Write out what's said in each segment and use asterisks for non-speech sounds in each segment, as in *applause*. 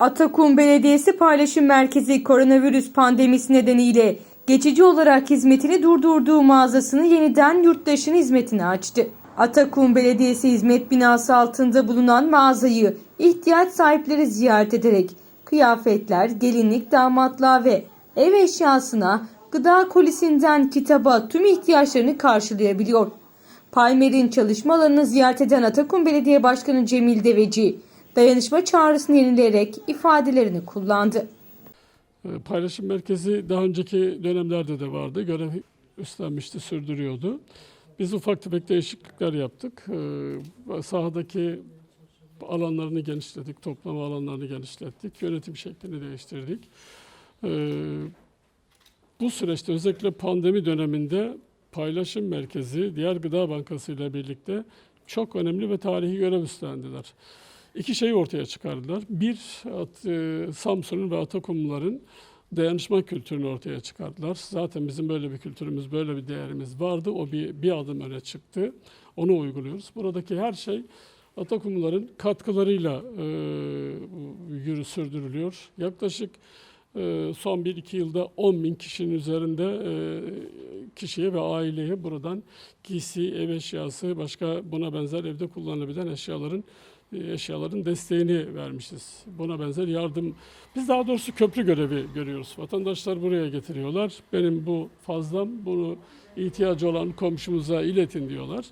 Atakum Belediyesi Paylaşım Merkezi koronavirüs pandemisi nedeniyle geçici olarak hizmetini durdurduğu mağazasını yeniden yurttaşın hizmetine açtı. Atakum Belediyesi hizmet binası altında bulunan mağazayı ihtiyaç sahipleri ziyaret ederek kıyafetler, gelinlik, damatlığa ve ev eşyasına gıda kolisinden kitaba tüm ihtiyaçlarını karşılayabiliyor. Paymer'in çalışma alanını ziyaret eden Atakum Belediye Başkanı Cemil Deveci, dayanışma çağrısını yenileyerek ifadelerini kullandı. E, Paylaşım merkezi daha önceki dönemlerde de vardı. Görev üstlenmişti, sürdürüyordu. Biz ufak tefek değişiklikler yaptık. E, Sahadaki alanlarını genişlettik, toplama alanlarını genişlettik, yönetim şeklini değiştirdik. E, Bu süreçte özellikle pandemi döneminde paylaşım merkezi diğer gıda bankası ile birlikte çok önemli ve tarihi görev üstlendiler. İki şeyi ortaya çıkardılar. Bir, e, Samsun'un ve Atakumluların dayanışma kültürünü ortaya çıkardılar. Zaten bizim böyle bir kültürümüz, böyle bir değerimiz vardı. O bir, bir adım öne çıktı. Onu uyguluyoruz. Buradaki her şey Atakumluların katkılarıyla e, yürü sürdürülüyor. Yaklaşık e, son 1-2 yılda 10 bin kişinin üzerinde e, kişiye ve aileye buradan giysi, ev eşyası, başka buna benzer evde kullanılabilen eşyaların eşyaların desteğini vermişiz. Buna benzer yardım. Biz daha doğrusu köprü görevi görüyoruz. Vatandaşlar buraya getiriyorlar. Benim bu fazlam, bunu ihtiyacı olan komşumuza iletin diyorlar.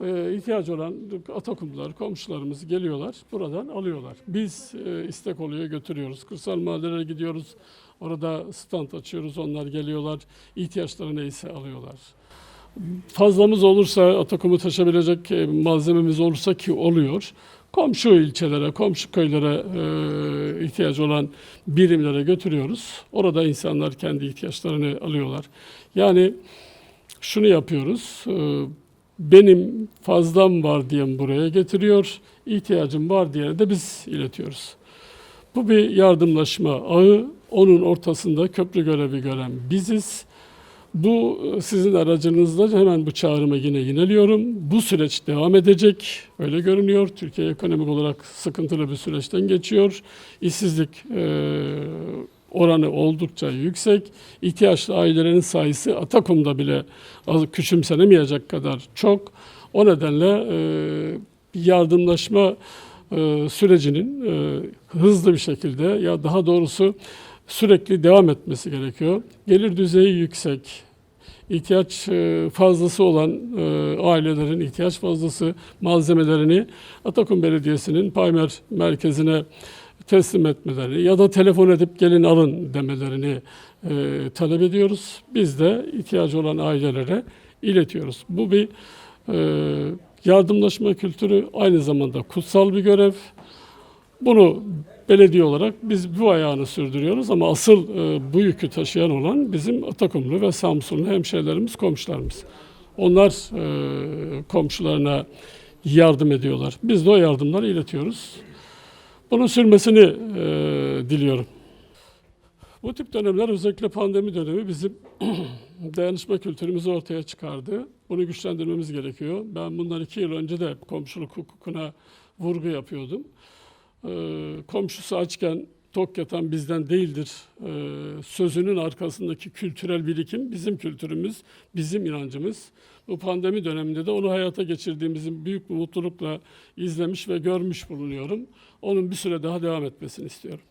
Ee, olan Atakumlular, komşularımız geliyorlar, buradan alıyorlar. Biz e, istek oluyor, götürüyoruz. Kırsal mahallelere gidiyoruz, orada stand açıyoruz, onlar geliyorlar, ihtiyaçları neyse alıyorlar. Fazlamız olursa, Atakum'u taşıyabilecek e, malzememiz olursa ki oluyor. Komşu ilçelere, komşu köylere e, ihtiyacı olan birimlere götürüyoruz. Orada insanlar kendi ihtiyaçlarını alıyorlar. Yani şunu yapıyoruz. e, benim fazlam var diyen buraya getiriyor, ihtiyacım var diyene de biz iletiyoruz. Bu bir yardımlaşma ağı. Onun ortasında köprü görevi gören biziz. Bu e, sizin aracınızla hemen bu çağrıma yine yineliyorum. Bu süreç devam edecek. Öyle görünüyor. Türkiye ekonomik olarak sıkıntılı bir süreçten geçiyor. İşsizlik e, oranı oldukça yüksek. İhtiyaçlı ailelerin sayısı Atakum'da bile küçümsenemeyecek kadar çok. O nedenle e, yardımlaşma e, sürecinin e, hızlı bir şekilde ya daha doğrusu sürekli devam etmesi gerekiyor. Gelir düzeyi yüksek, ihtiyaç e, fazlası olan e, ailelerin ihtiyaç fazlası malzemelerini Atakum Belediyesi'nin Paymer merkezine teslim etmelerini ya da telefon edip gelin alın demelerini e, talep ediyoruz. Biz de ihtiyacı olan ailelere iletiyoruz. Bu bir e, yardımlaşma kültürü aynı zamanda kutsal bir görev. Bunu belediye olarak biz bu ayağını sürdürüyoruz ama asıl e, bu yükü taşıyan olan bizim Atakumlu ve Samsunlu hemşehrilerimiz, komşularımız. Onlar e, komşularına yardım ediyorlar. Biz de o yardımları iletiyoruz. Bunun sürmesini e, diliyorum. Bu tip dönemler özellikle pandemi dönemi bizim *clears throat* dayanışma kültürümüzü ortaya çıkardı. Bunu güçlendirmemiz gerekiyor. Ben bundan iki yıl önce de komşuluk hukukuna vurgu yapıyordum. Ee, komşusu açken tok yatan bizden değildir. Ee, sözünün arkasındaki kültürel birikim bizim kültürümüz, bizim inancımız. Bu pandemi döneminde de onu hayata geçirdiğimizin büyük bir mutlulukla izlemiş ve görmüş bulunuyorum. Onun bir süre daha devam etmesini istiyorum.